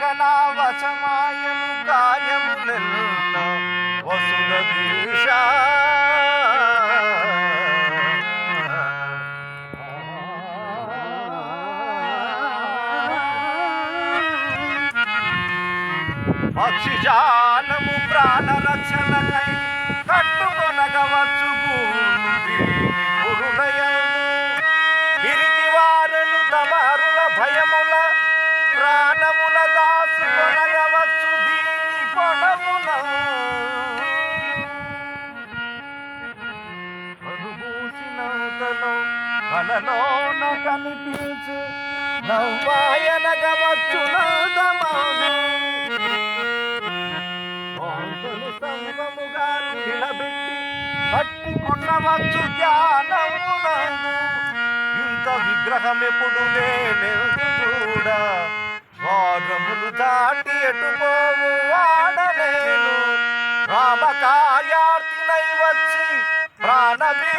నా వశమాయను కార్యములెల్ల వసుద దీశ పక్షిజాలము ప్రాణ రక్షణకై కట్టుకొనగవచ్చు పిరికి వారులు తమరుల భయముల అనుభూసినంతలో కలలోన కనిపించు నవ్వాయనగవచ్చు నాదమౌను ఓంకులు సంగముగా నిలబెట్టి పట్టుకున్నవచ్చు జ్ఞానమునందు. ఇంత విగ్రహం ఎప్పుడు నేను చూడ వారములు దాటి ఎటుపోవు వాడలేను రామకాయార్తినై వచ్చి ప్రాణభీ